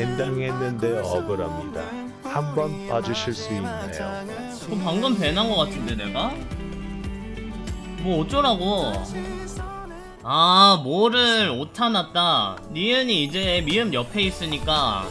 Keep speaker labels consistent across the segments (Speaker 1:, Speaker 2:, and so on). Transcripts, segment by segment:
Speaker 1: 벤당했는데 억울합니다. 한번 봐주실 수 있나요?
Speaker 2: 그럼 방금 배난 거 같은데 내가? 뭐 어쩌라고 아 뭐를 오타 났다 니은이 이제 미음 옆에 있으니까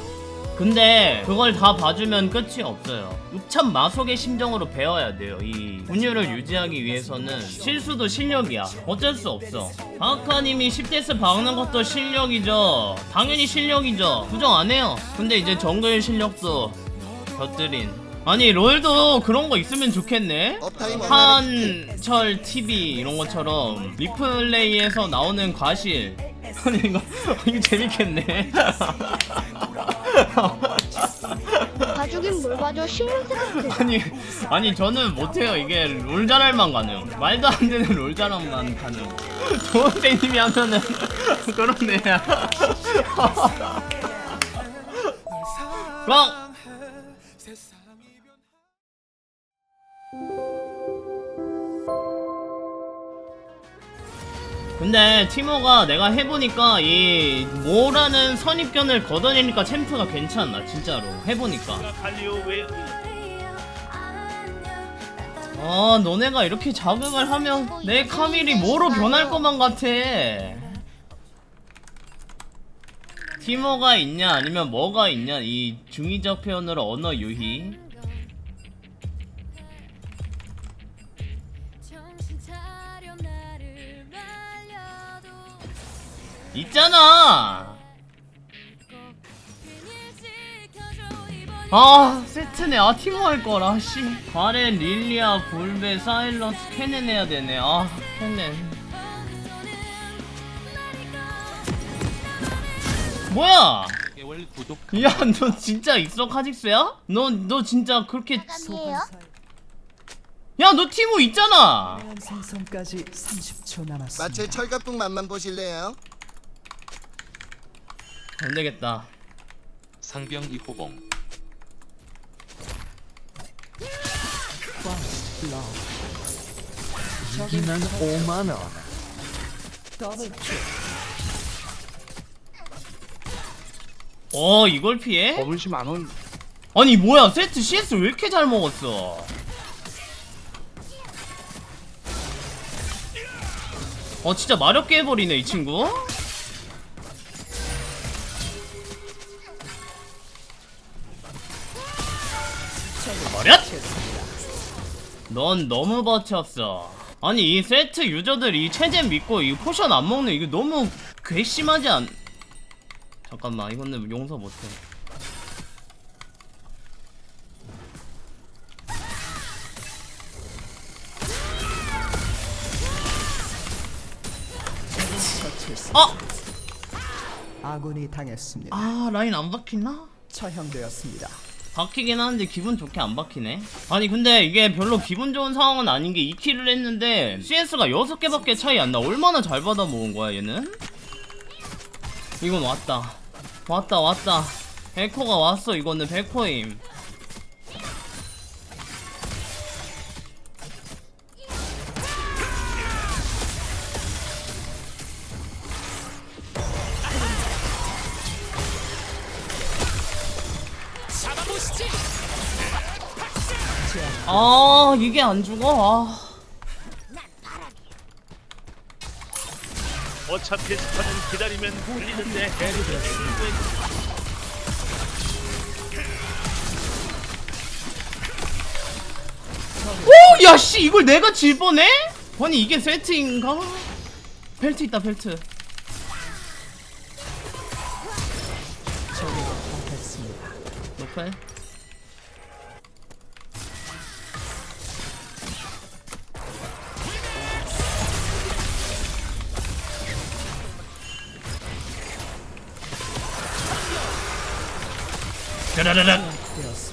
Speaker 2: 근데 그걸 다 봐주면 끝이 없어요. 참 마속의 심정으로 배워야 돼요. 이 분율을 유지하기 위해서는 실수도 실력이야. 어쩔 수 없어. 바카님이 10대스 박는 것도 실력이죠. 당연히 실력이죠. 부정 안 해요. 근데 이제 정글 실력도 곁들인. 아니 롤도 그런 거 있으면 좋겠네. 한철 TV 이런 것처럼 리플레이에서 나오는 과실. 아니 이거 이거 재밌겠네
Speaker 3: 봐주긴 뭘 봐줘. 신경 생각해.
Speaker 2: 아니 아니 저는 못해요. 이게 롤 잘할만 가능. 말도 안 되는 롤 잘할만 가능. 조은배님이 하면은 그렇네 그럼 근데 티모가 내가 해보니까 이 뭐라는 선입견을 걷어내니까 챔프가 괜찮아 진짜로. 해보니까. 아 너네가 이렇게 자극을 하면 내 카밀이 뭐로 변할 것만 같아. 티모가 있냐 아니면 뭐가 있냐 이 중의적 표현으로 언어 유희 있잖아 아 세트네 아 티모 할걸 아씨 가렌 릴리아 볼베 사일런스 케넨 해야 되네 아 케넨 뭐야
Speaker 4: 개월 구독
Speaker 2: 야 너 진짜 있어 카직스야? 너 너 진짜 그렇게
Speaker 3: 아니에요?
Speaker 2: 야너 티모 있잖아
Speaker 5: 생성까지 30초 남았습니다.
Speaker 6: 마체 철갑국 맛만 보실래요?
Speaker 2: 안 되겠다
Speaker 4: 상병 이호봉
Speaker 5: 이기면 5만 원. 더블 킬.
Speaker 2: 어 이걸 피해?
Speaker 1: 버블시 만원
Speaker 2: 아니 뭐야 세트 CS 왜 이렇게 잘 먹었어 어 진짜 마렵게 해버리네 이 친구 넌 너무 버텼어 아니 이 세트 유저들 이 체젠 믿고 이 포션 안 먹는 이거 너무 괘씸하지 않... 잠깐만 이거는 용서 못해 아!
Speaker 5: 아군이 당했습니다.
Speaker 2: 아 라인 안 박히나?
Speaker 5: 처형되었습니다.
Speaker 2: 박히긴 하는데 기분 좋게 안 박히네. 아니 근데 이게 별로 기분 좋은 상황은 아닌 게 2킬을 했는데 CS가 6개밖에 차이 안 나. 얼마나 잘 받아 모은 거야 얘는? 이건 왔다. 왔다 왔다. 에코가 왔어 이거는 백호임 아 이게 안 죽어 아.
Speaker 7: 어차피 스타는 기다리면 풀리는데
Speaker 2: 오! 야, 씨, 이걸 내가 질 뻔해? 아니, 이게 세트인가? 벨트 있다, 벨트.
Speaker 5: 적이 당했습니다.
Speaker 2: 노플. 짜라라락.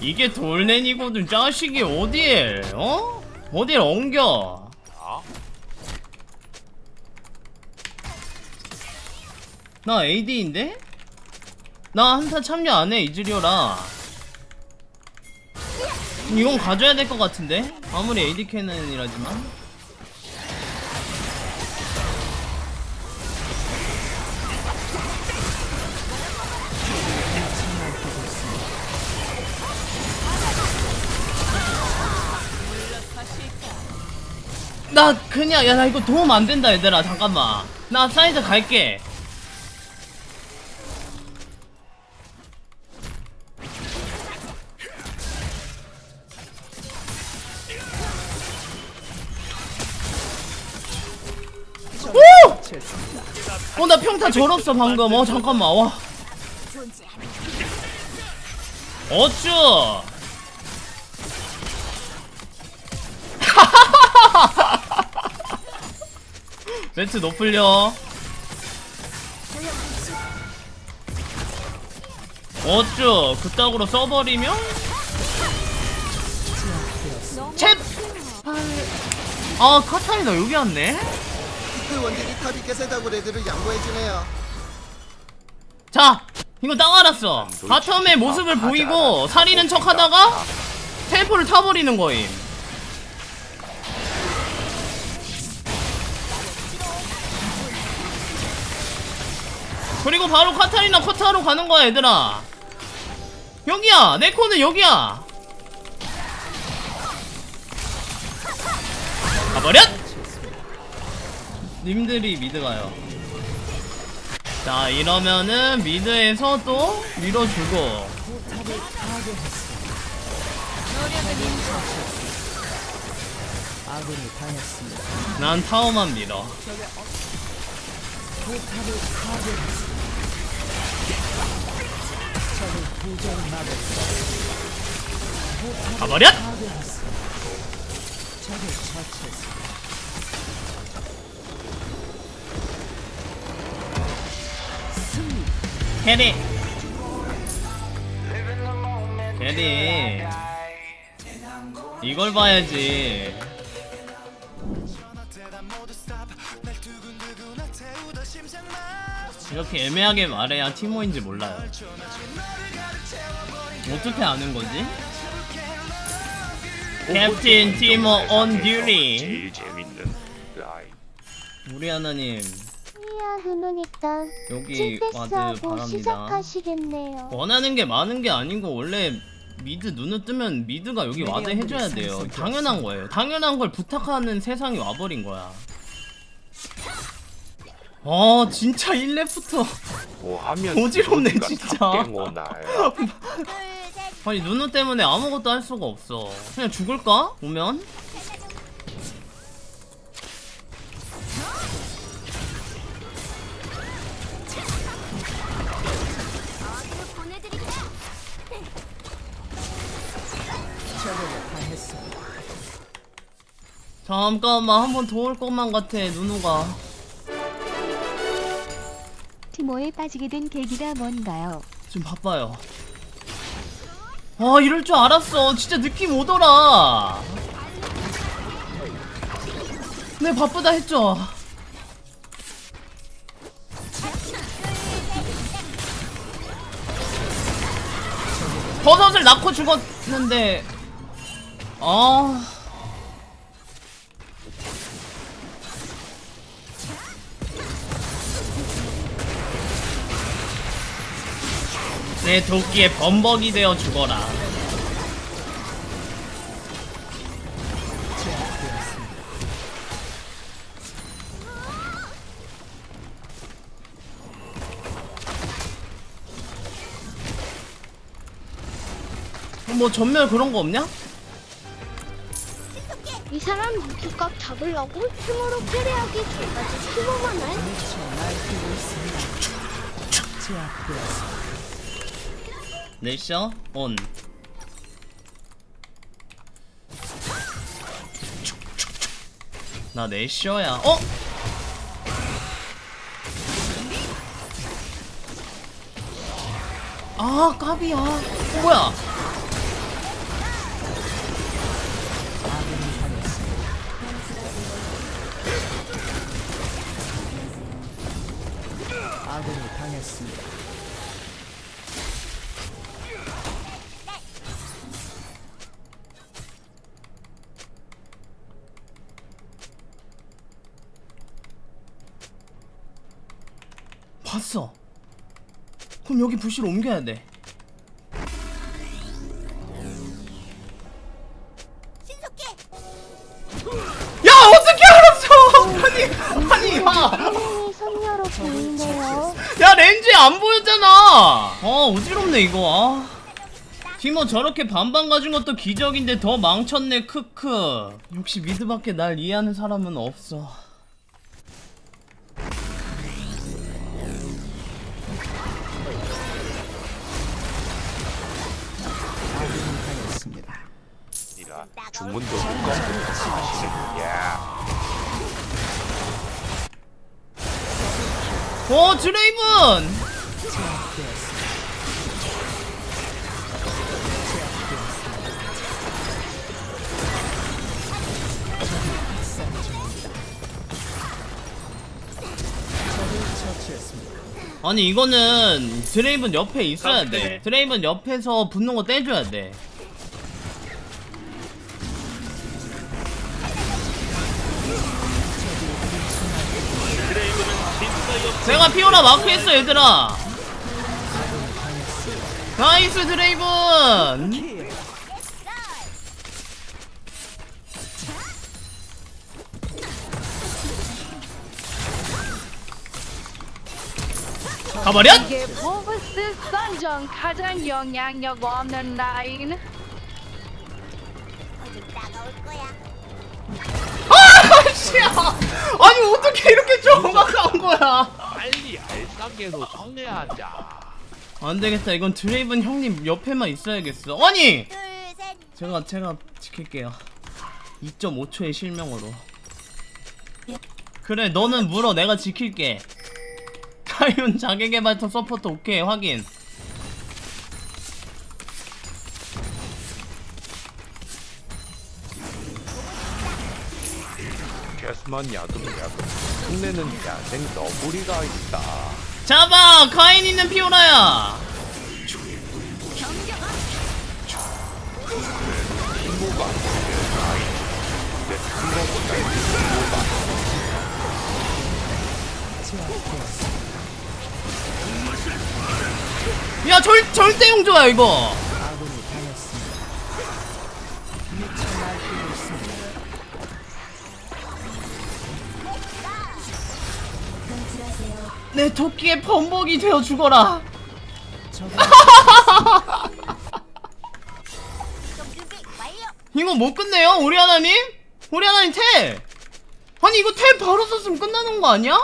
Speaker 2: 이게 돌맨이거든 자식이 어딜 어? 어딜 엉겨 나 AD인데? 나 한타 참여 안해 이즈리오라 이건 가져야 될 것 같은데? 아무리 AD 캐논이라지만 나 그냥 야 나 이거 도움 안 된다 얘들아. 잠깐만. 나 사이드 갈게. 오! 어 나 평타 절었어 방금. 어 잠깐만. 와. 어쭈 매트 높을려. 어쭈 그따구로 써버리면 챗아 카타리나 여기 왔네?
Speaker 6: 그 원딜이 탑이 깨세다고 레드를 양보해주네요.
Speaker 2: 자 이거 딱 알았어. 바텀의 모습을 보이고 살리는 척 하다가 텔포를 타버리는 거임 그리고 바로 카타리나 커트하러 가는 거야 얘들아. 여기야! 내 코는 여기야! 가버렸 님들이 미드 가요. 자 이러면은 미드에서 또 밀어주고. 난 타워만 밀어 가버렸! 캐리 캐리 이걸 봐야지. 이렇게 애매하게 말해야 티모인지 몰라요 어떻게 아는 거지? 캡틴 티모 on duty
Speaker 7: 제일 재밌는.
Speaker 2: 우리 하나님
Speaker 3: 이야 흐누니까
Speaker 2: 여기 와드
Speaker 3: 칠패스하고
Speaker 2: 바랍니다
Speaker 3: 시작하시겠네요.
Speaker 2: 원하는 게 많은 게 아니고 원래 미드 눈을 뜨면 미드가 여기 와드 해줘야 돼요 당연한 거예요 당연한 걸 부탁하는 세상이 와버린 거야 아 진짜 1렙부터
Speaker 7: 뭐 하면
Speaker 2: 어지럽네, 진짜. 아니 누누 때문에 아무것도 할 수가 없어 그냥 죽을까? 오면?
Speaker 5: 당했습니다.
Speaker 2: 잠깐만 한번더올 것만 같아 누누가
Speaker 3: 티모에 빠지게 된 계기가 뭔가요?
Speaker 2: 지금 바빠요. 아 이럴 줄 알았어. 진짜 느낌 오더라. 네 바쁘다 했죠. 버섯을 낳고 죽었는데 아 내 도끼에 범벅이 되어 죽어라. 뭐 전멸 그런 거 없냐?
Speaker 3: 이 사람 두각 잡으려고 힘으로 패배하기 전까지 티모만 할?
Speaker 5: 날뛰고 있습니다. 제압되었습니다.
Speaker 2: 내셔 온. 나 내셔야. 어? 아 까비야. 어, 뭐야? 여기 부시로 옮겨야 돼. 야 어떻게 알았어?
Speaker 3: 아니 아니
Speaker 2: 야, 네, 야 렌즈 안 보였잖아. 아 어지럽네 이거. 아. 디모 뭐 저렇게 반반 가진 것도 기적인데 더 망쳤네 크크. 역시 미드밖에 날 이해하는 사람은 없어.
Speaker 7: 주문도 못 사실은 야.
Speaker 2: 어 드레이븐. 아니 이거는 드레이븐 옆에 있어야 돼. 드레이븐 옆에서 붙는 거 떼줘야 돼 제가 피오라 마크했어 얘들아 나이스 드레이븐
Speaker 5: 킬.
Speaker 2: 가버렸
Speaker 3: 이게 포브스 선정 가장 영향력 없는 라인.
Speaker 2: 씨야 아니 어떻게 이렇게 정확한 거야
Speaker 7: 알싸게로 정리하자
Speaker 2: 안 되겠다. 이건 드레이븐 형님 옆에만 있어야겠어. 아니! 제가 제가 지킬게요. 2.5초의 실명으로. 그래, 너는 물어. 내가 지킬게. 타윤 자기개발터 서포터 오케이 확인.
Speaker 7: 캐스만 야금 야금 흉내는 야생 너구리가 있다
Speaker 2: 잡아! 가인 있는 피오라야! 야, 절, 절대 용조야, 이거! 내 토끼의 범벅이 되어 죽어라! 이거 못 끝내요? 우리 하나님? 우리 하나님 텔! 아니 이거 텔 바로 썼으면 끝나는 거 아니야?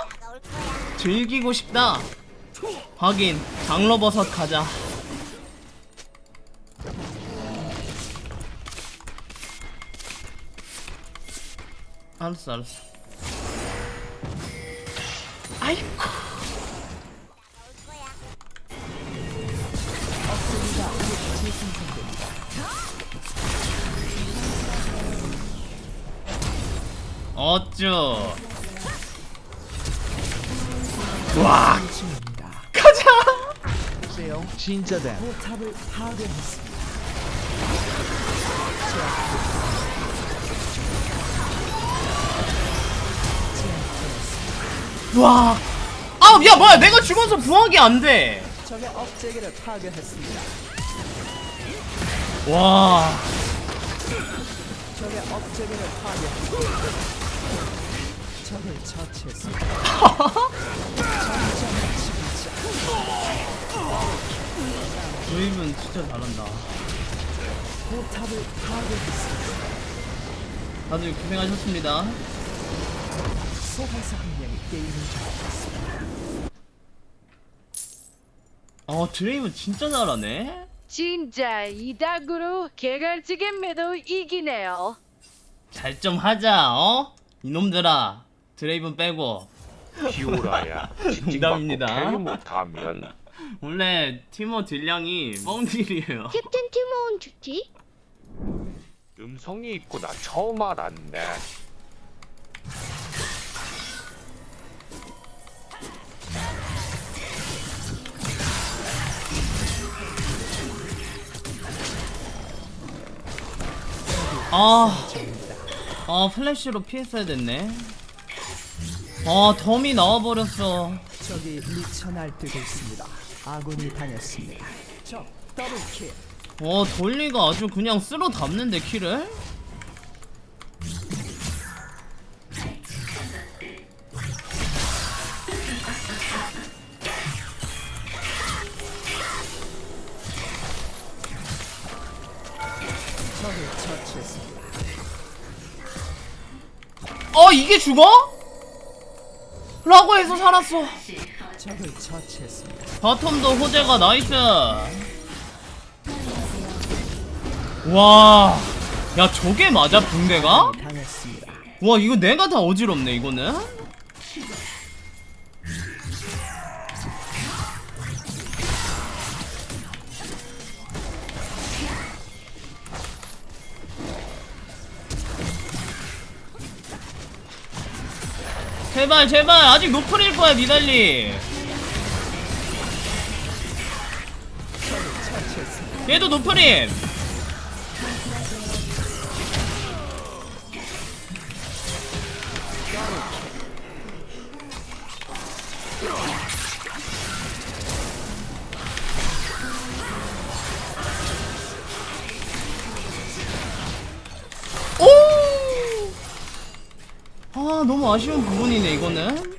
Speaker 2: 즐기고 싶다 확인 장로버섯 가자 알았어 알았어 아이고 어쭈 와. 가자.
Speaker 5: 진짜다.
Speaker 2: 와. 아, 야, 뭐야. 내가 죽어서 부활이 안 돼.
Speaker 5: 적의 업체계를 파괴했습니다.
Speaker 2: 와.
Speaker 5: 적의 업체계를 파괴
Speaker 2: 드립은 진짜 잘한다. 다들 고생하셨습니다.
Speaker 5: 접었습니다.
Speaker 2: 어, 드레이븐 진짜 잘하네.
Speaker 3: 진짜 이 닭으로 개갈치겠매도 이기네요.
Speaker 2: 잘 좀 하자, 어? 이놈들아. 드레이븐 빼고.
Speaker 7: 피오라야 징징
Speaker 2: 농담입니다.
Speaker 7: 캐리 못하면
Speaker 2: 원래 티모 딜량이 뻥딜이에요.
Speaker 3: 캡틴 티모온 주티?
Speaker 7: 음성이 있구나 처음 알았네
Speaker 2: 아. 아, 플래시로 피했어야 됐네. 어, 덤이 나와버렸어
Speaker 5: 저기 미쳐 날뛰고 있습니다. 아군이 다녔습니다. 적 더블킬.
Speaker 2: 어, 돌리가 아주 그냥 쓸어 담는데 키를 적을
Speaker 5: 처치했습니다.
Speaker 2: 어 이게 죽어? 라고 해서 살았어. 바텀도 호재가 나이스 와, 야 저게 맞아 붕대가? 와 이거 내가 다 어지럽네 이거는 제발 제발. 아직 노플일 거야 니달리 얘도 노플임 아 아쉬운 부분이네 이거는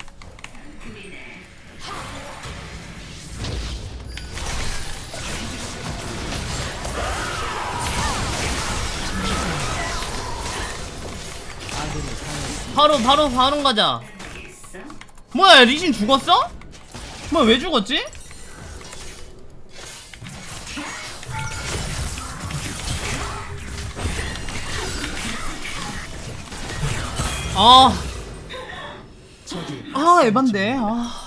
Speaker 2: 바로 바로 바로 가자 뭐야 리신 죽었어? 뭐야 왜 죽었지? 아, 아 에반데. 아.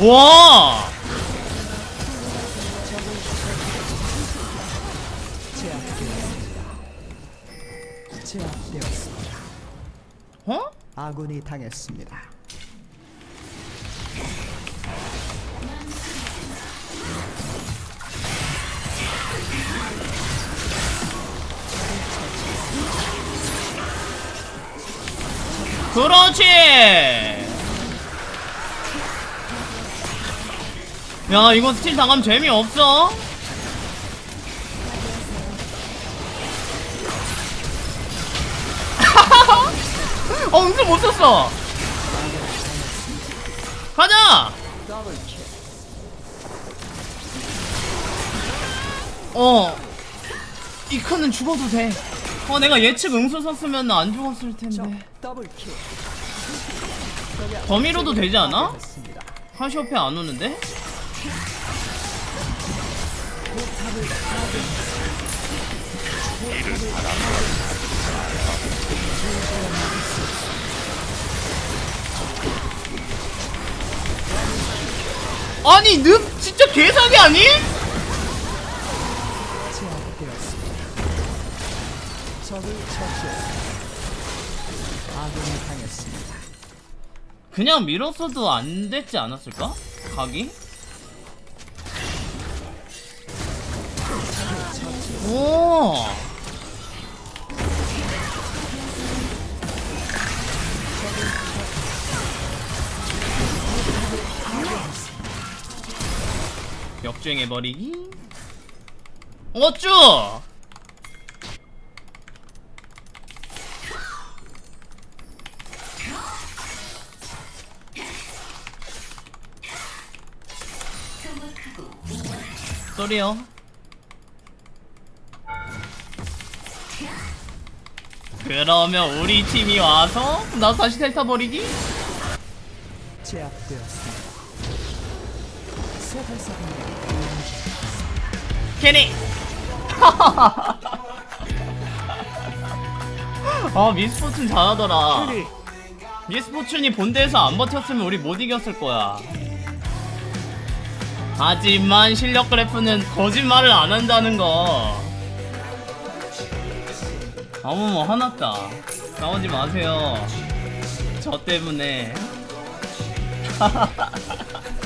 Speaker 2: 와!
Speaker 5: 아군이 당했습니다.
Speaker 2: 그렇지. 야, 이거 스틸 당하면 재미없어. 어, 응수 못 썼어. 가자. 어. 이크는 죽어도 돼. 어, 내가 예측 응수 썼으면 안 죽었을 텐데. 범위로도 되지 않아? 카시오페 안 오는데? 아니 늪 진짜 개사기 아니? 그냥 밀었어도 안 됐지 않았을까? 각이? 오 역주행해버리기 어쭈 소리요 그러면 우리 팀이 와서 나 다시 텔타 버리기?
Speaker 5: 제압되었습니다.
Speaker 2: 캐니 아 미스포춘 잘하더라. 미스포춘이 본대에서 안 버텼으면 우리 못 이겼을 거야. 하지만 실력 그래프는 거짓말을 안 한다는 거. 어머머 화났다. 싸우지 마세요. 저 때문에